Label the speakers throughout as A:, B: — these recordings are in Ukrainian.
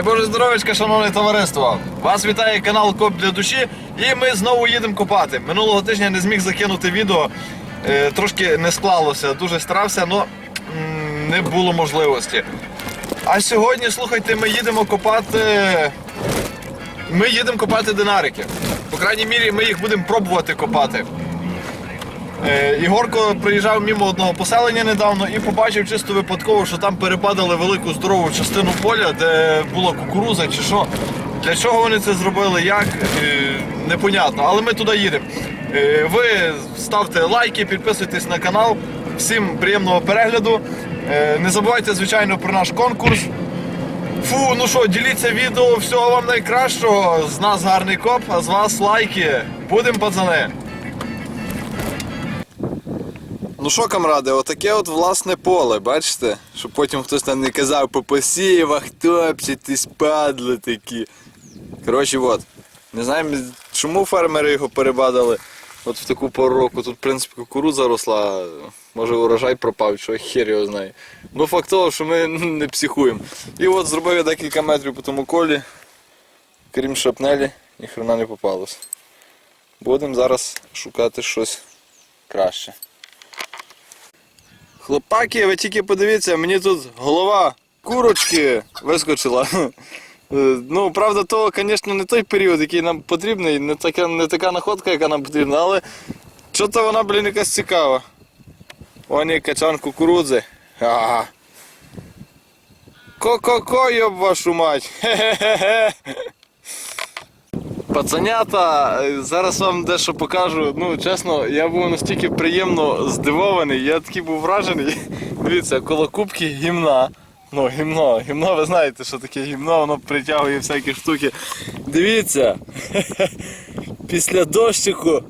A: Дай Боже здоров'ячка, шановне товариство! Вас вітає канал Коп для душі, і ми знову їдемо копати. Минулого тижня не зміг закинути відео, е, трошки не склалося, дуже старався, але не було можливості. А сьогодні, слухайте, ми їдемо копати. Ми їдемо копати динарики. По крайній мірі, ми їх будемо пробувати копати. Е, Ігорко приїжджав мимо одного поселення недавно і побачив чисто випадково, що там перепадали велику здорову частину поля, де була кукуруза чи що. Для чого вони це зробили, як, е, непонятно. Але ми туди їдемо. Е, Ви ставте лайки, підписуйтесь на канал. Всім приємного перегляду. Не забувайте, звичайно, про наш конкурс. Фу, ну що, діліться відео, всього вам найкращого. З нас гарний коп, а з вас лайки. Будем, пацани. Ну що, камради, отаке от власне поле, бачите? Щоб потім хтось там не казав по посівах, топчете, спадли такі. Коротше, от. Не знаємо, чому фермери його перебадали от в таку пору року. Тут, в принципі, кукурудза росла, може урожай пропав, що хер його знає. Ну факт того, що ми не психуємо. І от зробив я декілька метрів по тому колі, крім шапнелі, ні хрена не попалось. Будемо зараз шукати щось краще. Хлопаки, ви тільки подивіться, мені тут голова курочки вискочила. Ну, правда, то, звісно, не той період, який нам потрібний, не така, не така находка, яка нам потрібна, але що-то вона, блін, якась цікава. Вон є качан кукурудзи. Ага. Ко-ко-ко, йоб вашу мать. Хе-хе-хе. Пацанята, е, зараз вам дещо покажу. Ну, чесно, я був настільки приємно здивований, я такий був вражений. Дивіться, коло кубки гімна. Ну, гімно, гімно, ви знаєте, що таке гімно, воно притягує всякі штуки. Дивіться, після дощику.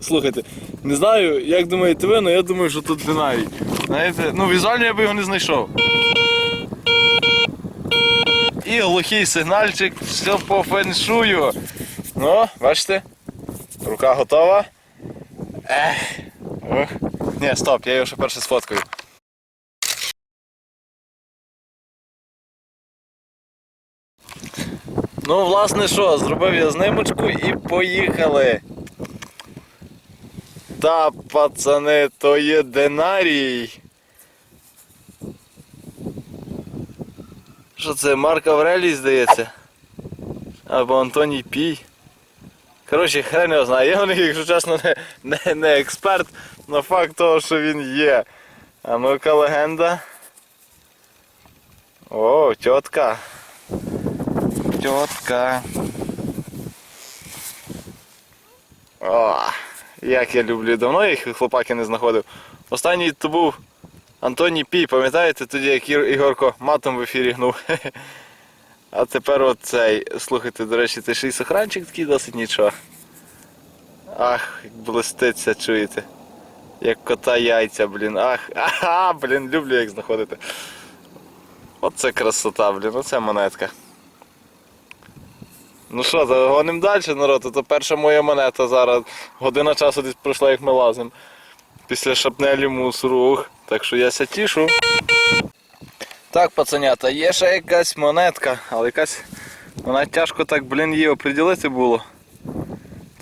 A: Слухайте, не знаю, як думаєте ви, але я думаю, що тут динарій. Знаєте, ну візуально я би його не знайшов. І глухий сигнальчик, все по феншую. Ну, бачите? Рука готова. Ех. Ох. Ні, стоп, я його ще перше сфоткаю. Ну, власне що, зробив я знимочку і поїхали. Та, пацани, то є динарій. Що це, Марк Аврелій, здається? Або Антоній Пій. Коротше, хрен його знає. Я в них, якщо чесно, не, не, не експерт, але факт того, що він є. А ну-ка легенда. О, тітка. Тітка. О, як я люблю. Давно їх хлопаки не знаходив. Останній то був Антоній Пій, пам'ятаєте, тоді як Ігорко матом в ефірі гнув. А тепер оцей, слухайте, до речі, цей ще й сохранчик такий досить нічого. Ах, як блиститься, чуєте. Як кота яйця, блін. Ах, ага, блін, люблю як знаходити. Оце красота, блін, оце монетка. Ну що, то гонимо далі, народ, це перша моя монета зараз. Година часу десь пройшла, як ми лазимо. Після шапнелі мусору. Так що я ся тішу. Так, пацанята, є ще якась монетка, але якась вона тяжко так, блін, її оприділити було.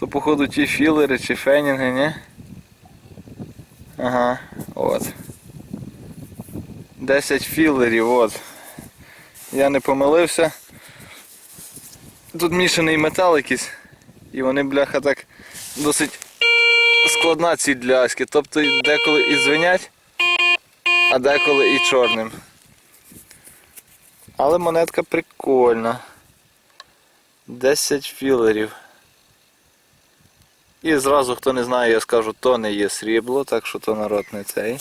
A: То походу ті філери чи фенінги, ні? Ага, от. 10 філерів, от. Я не помилився. Тут мішаний метал якийсь. І вони, бляха, так досить складна ці для аськи. Тобто деколи і звенять, а деколи і чорним. Але монетка прикольна. 10 філерів. І зразу, хто не знає, я скажу, то не є срібло, так що то народ не цей.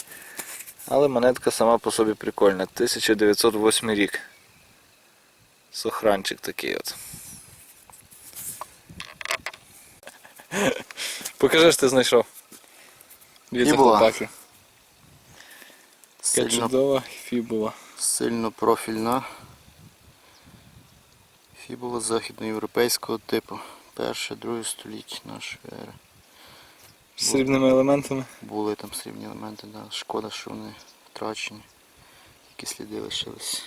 A: Але монетка сама по собі прикольна. 1908 рік. Сохранчик такий от. Покажи, що ти знайшов. Дивіться,
B: Фібула.
A: хлопаки. Чудова фібула.
B: сильно профільна. Фібула західноєвропейського типу. Перше, друге століття нашої ери.
A: З срібними елементами.
B: Були там срібні елементи, да. шкода, що вони втрачені. Які сліди лишились.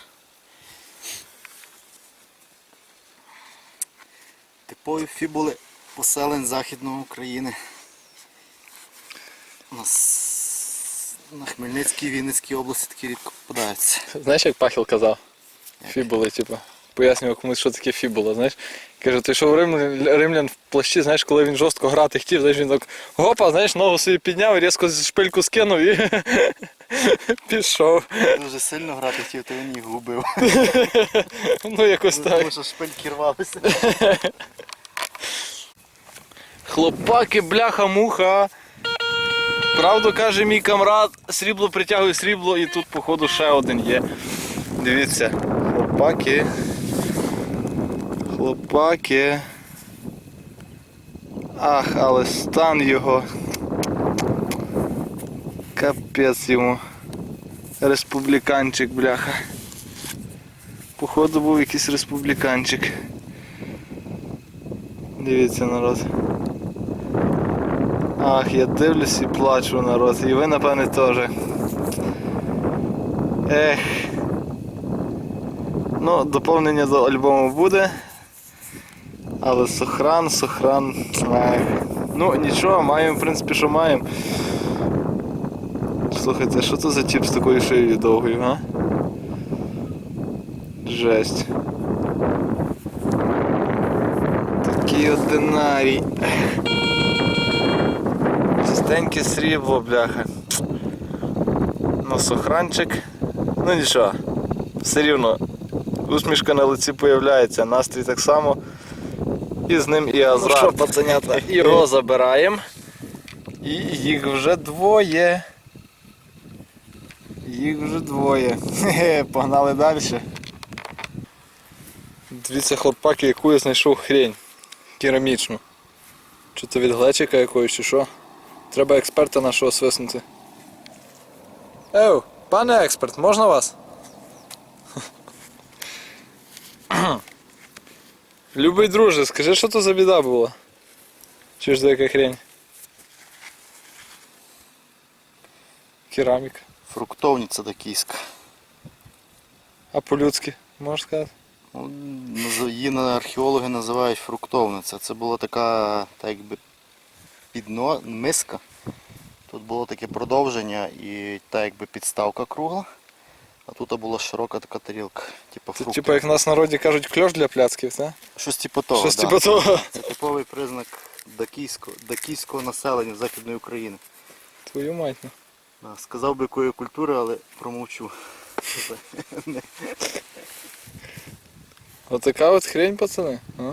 B: Типові фібули поселень Західної України. У нас на Хмельницькій і Вінницькій області такі рідко попадаються.
A: Знаєш, як Пахіл казав? Фібули, типу. Пояснював комусь, що таке фібула, знаєш. Каже, ти що в римлян, римлян в плащі, знаєш, коли він жорстко грати хотів, знаєш, він так гопа, знаєш, ногу собі підняв різко шпильку скинув і пішов.
B: Дуже сильно грати хотів, то він їх губив.
A: Ну якось так.
B: Тому що шпильки рвалися.
A: Хлопаки, бляха-муха. Правду каже мій камрад, срібло притягує срібло і тут, походу, ще один є. Дивіться. Хлопаки. Хлопаки. Ах, але стан його. Капець йому. Республіканчик, бляха. Походу був якийсь республіканчик. Дивіться народ. Ах, я дивлюсь і плачу народ. І ви напевне теж. Ех. Ну, доповнення до альбому буде. Але сохран, сохран. Ех. Ну нічого, маємо, в принципі, що маємо. Слухайте, що це за тіп з такою шиєю довгою, а? Жесть. Такий одинарій. Чистеньке срібло, бляха. Ну, сохранчик. Ну нічого. Все рівно. Усмішка на лиці появляється, настрій так само. І з ним і азарт.
C: що, пацанята,
A: Його забираємо. І їх вже двоє.
C: Їх вже двоє. Хе-хе, погнали далі.
A: Дивіться, хлопаки, яку я знайшов хрень. Керамічну. Чи то від глечика якоїсь, чи що? Треба експерта нашого свиснути. Еу, пане експерт, можна вас? Любий друже, скажи, що то за біда була? Чи ж яка хрень? Кераміка.
B: Фруктовниця токійська.
A: А по-людськи, можеш сказати?
B: Ну, Її археологи називають фруктовниця. Це була така, так якби підно, миска. Тут було таке продовження і так якби підставка кругла. А тут була широка така тарілка, типу
A: Це
B: фруктів.
A: типу як в нас в народі кажуть кльош для пляцків, так?
B: Щось типу того.
A: Щось
B: да.
A: типу того.
B: Це типовий признак дакійського, дакійського населення Західної України.
A: Твою мать. ну.
B: Да, Сказав би якої культури, але промовчу.
A: Отака от хрень, пацани. А?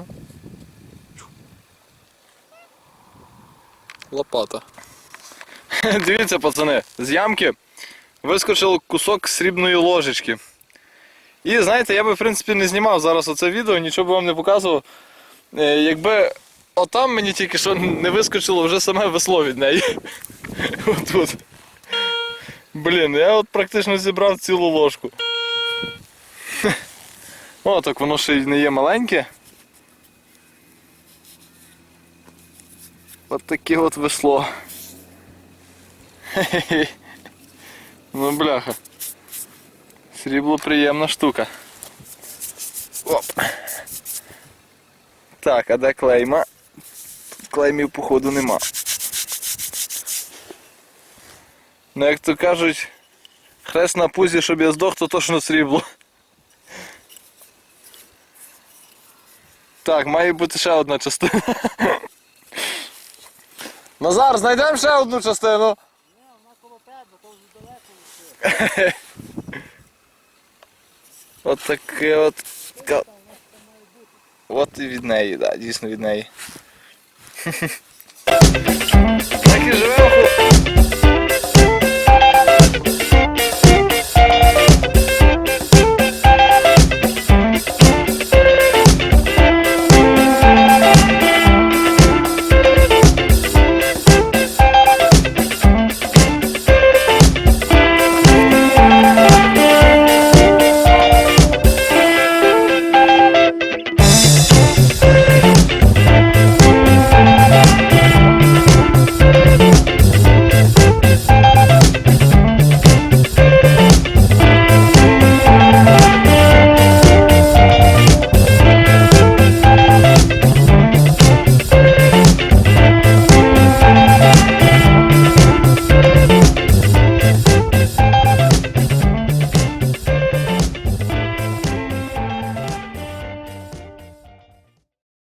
A: Лопата. Дивіться, пацани, з ямки вискочив кусок срібної ложечки. І знаєте, я би в принципі не знімав зараз оце відео, нічого би вам не показував. Е, Якби отам мені тільки що не вискочило вже саме весло від неї. Отут. Блін, я от практично зібрав цілу ложку. О, так воно ще й не є маленьке. От таке от весло. Хе-хе-хе. Ну бляха. Срібло приємна штука. Оп. Так, а де клейма? Клеймів походу нема. Ну як то кажуть, хрест на пузі, щоб я здох, то точно срібло. Так, має бути ще одна частина. Назар, знайдемо ще одну частину. От таке от. От і від неї, так, дійсно від неї. Так і живемо.